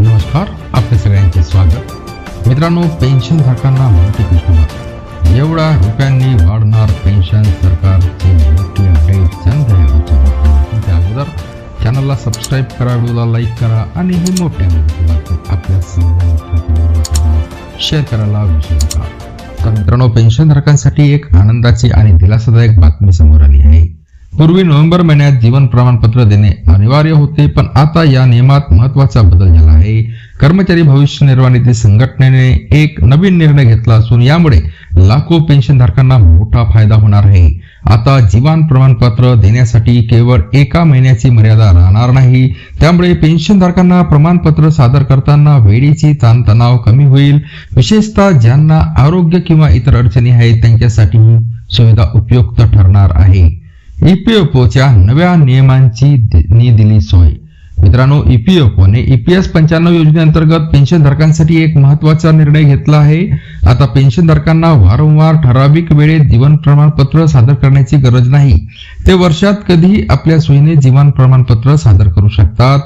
नमस्कार आपल्या सगळ्यांचे स्वागत. मित्रांनो पेन्शन धारकांना माहिती खुशखबर एवढ्या रुपयांनी वाढणार पेन्शन सरकारचे मोठे अपडेट जाणून त्या अगोदर चॅनलला सबस्क्राईब करा व्हिडिओला लाईक करा आणि हे मोठ्या आपल्या शेअर करायला विसरू नका. तर मित्रांनो पेन्शन धारकांसाठी एक आनंदाची आणि दिलासादायक बातमी समोर आली आहे. पूर्वी नोव्हेंबर महिन्यात जीवन प्रमाणपत्र देणे अनिवार्य होते पण आता या नियमात महत्त्वाचा बदल झाला आहे. कर्मचारी भविष्य निर्वाह निधी संघटनेने एक नवीन निर्णय घेतला असून यामुळे लाखो पेन्शनधारकांना मोठा फायदा होणार आहे. आता जीवन प्रमाणपत्र देण्यासाठी केवळ एका महिन्याची मर्यादा राहणार नाही. त्यामुळे पेन्शनधारकांना प्रमाणपत्र सादर करताना वेळेची ताणतणाव कमी होईल. विशेषतः ज्यांना आरोग्य किंवा इतर अडचणी आहेत त्यांच्यासाठी सुविधा उपयुक्त ठरणार आहे. ईपीएफओच्या नव्या नियमांची नी दिली सोय. मित्रांनो ईपीएफओने ईपीएस पंच्याण्णव योजनेअंतर्गत पेन्शनधारकांसाठी एक महत्त्वाचा निर्णय घेतला आहे. आता पेन्शनधारकांना वारंवार ठराविक वेळेत जीवन प्रमाणपत्र सादर करण्याची गरज नाही. ते वर्षात कधीही आपल्या सोयीने जीवन प्रमाणपत्र सादर करू शकतात.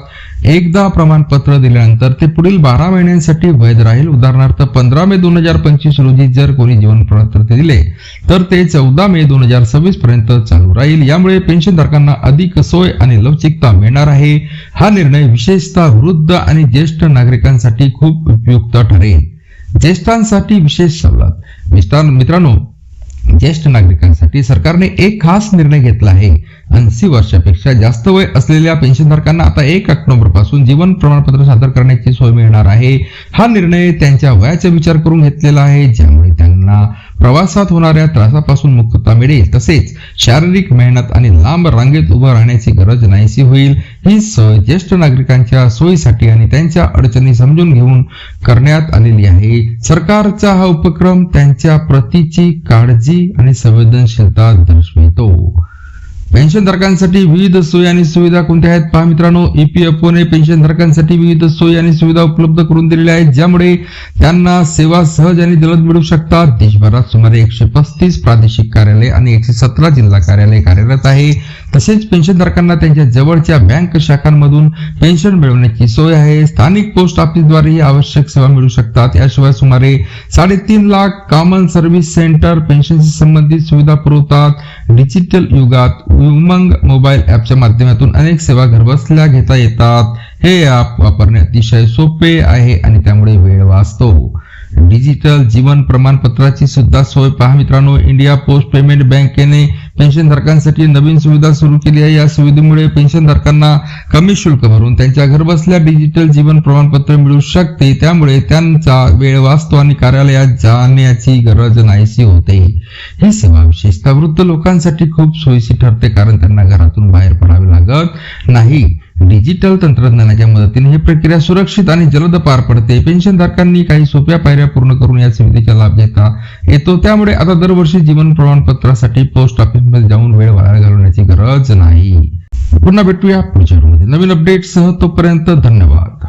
एकदा प्रमाणपत्र दिल्यानंतर ते पुढील बारा महिन्यांसाठी वैध राहील. उदाहरणार्थ पंधरा मे दोन हजार पंचवीस रोजी जर कोणी जीवन प्रमाणपत्र दिले तर ते चौदा मे दोन हजार सव्वीस पर्यंत चालू राहील. यामुळे पेन्शनधारकांना अधिक सोय आणि लवचिकता मिळणार आहे. हा निर्णय विशेषतः वृद्ध आणि ज्येष्ठ नागरिकांसाठी खूप उपयुक्त ठरेल. ज्येष्ठांसाठी विशेष सवलत. मिस्टर- मित्रांनो ज्येष्ठ नागरिकांसाठी सरकारने एक खास निर्णय घेतला आहे. ऐंशी वर्षापेक्षा जास्त वय असलेल्या पेन्शनधारकांना आता एक ऑक्टोबरपासून जीवन प्रमाणपत्र सादर करण्याची सोय मिळणार आहे. हा निर्णय त्यांच्या वयाचा विचार करून घेतलेला आहे. ज्यामुळे त्यांना प्रवासात होणाऱ्या त्रासापासून मुक्तता मिळेल. तसेच शारीरिक मेहनत आणि लांब रांगेत उभं राहण्याची गरज नाहीशी होईल. ही सोय ज्येष्ठ नागरिकांच्या सोयीसाठी आणि त्यांच्या अडचणी समजून घेऊन करण्यात आलेली आहे. सरकारचा हा उपक्रम त्यांच्या प्रतीची काळजी आणि संवेदनशीलता दर्शवितो. पेन्शनधारकांसाठी विविध सोयी आणि सुविधा कोणत्या आहेत? पहा मित्रांनो E ईपीएफओने पेन्शनधारकांसाठी विविध सोयी आणि सुविधा उपलब्ध करून दिलेल्या आहेत ज्यामुळे त्यांना सेवा सहज आणि जलद मिळू शकतात. देशभरात सुमारे एकशे पस्तीस प्रादेशिक कार्यालय आणि एकशे सतरा जिल्हा कार्यालय कार्यरत आहे. तसेच पेन्शनधारकांना त्यांच्या जवळच्या बँक शाखांमधून पेन्शन मिळवण्याची सोय आहे. स्थानिक पोस्ट ऑफिसद्वारेही आवश्यक सेवा मिळू शकतात. याशिवाय सुमारे साडेतीन लाख कॉमन सर्व्हिस सेंटर पेन्शनशी संबंधित सुविधा पुरवतात. डिजिटल युगात उमंग मोबाईल ॲपच्या माध्यमातून अनेक सेवा घरबसल्या घेता येतात. हे ॲप वापरणे अतिशय सोपे आहे आणि त्यामुळे वेळ वाचतो. डिजिटल जीवन प्रमाणपत्राची सुद्धा सोय पहा मित्रांनो. इंडिया पोस्ट पेमेंट बँकेने पेन्शनधारकांसाठी नवीन सुविधा सुरू केली आहे. या सुविधेमुळे पेन्शनधारकांना कमी शुल्क भरून त्यांच्या घरबसल्या डिजिटल जीवन प्रमाणपत्र मिळू शकते. त्यामुळे त्यांचा वेळ वाचतो आणि कार्यालयात जाण्याची गरज नाहीशी होते. ही सेवा विशेषतः वृद्ध लोकांसाठी खूप सोयीची ठरते कारण त्यांना घरातून बाहेर पडावे लागत नाही. डिजिटल तंत्रज्ञानाच्या मदतीने ही प्रक्रिया सुरक्षित आणि जलद पार पडते. पेन्शनधारकांनी काही सोप्या पायऱ्या पूर्ण करून या सुविधेचा लाभ घेता येतो. त्यामुळे आता दरवर्षी जीवन प्रमाणपत्रासाठी पोस्ट ऑफिसमध्ये जाऊन वेळ वाया घालवण्याची गरज नाही. पुन्हा भेटूया पुढच्या नवीन नवीन अपडेटसह तोपर्यंत धन्यवाद.